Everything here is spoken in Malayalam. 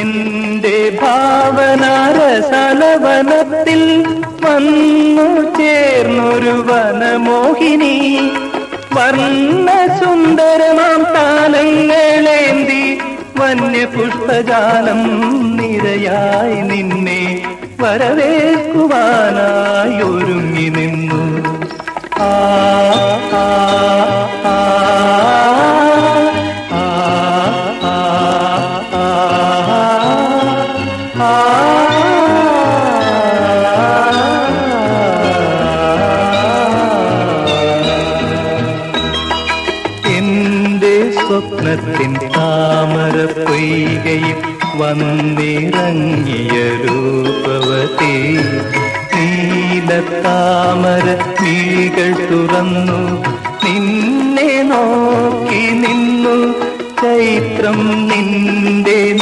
എന്റെ ഭാവനാരസലവനത്തിൽ വന്നു ചേർന്നൊരു വനമോഹിനി. വർണ സുന്ദരമാം താലങ്ങളേന്തി വന്യപുഷ്പജാലം നിരയായി നിന്നെ വരവേൽക്കുവാനായി ഒരുങ്ങി നിന്നു. ആ ആ. എന്റെ സ്വപ്നത്തിൻ താമര പൊയ്കയിൽ വന്നിറങ്ങിയ രൂപവതി. നീലത്താമര മിഴികൾ തുറന്നു. നിന്നെ നോക്കി നിന്നു. ചൈത്രം നിന്റെ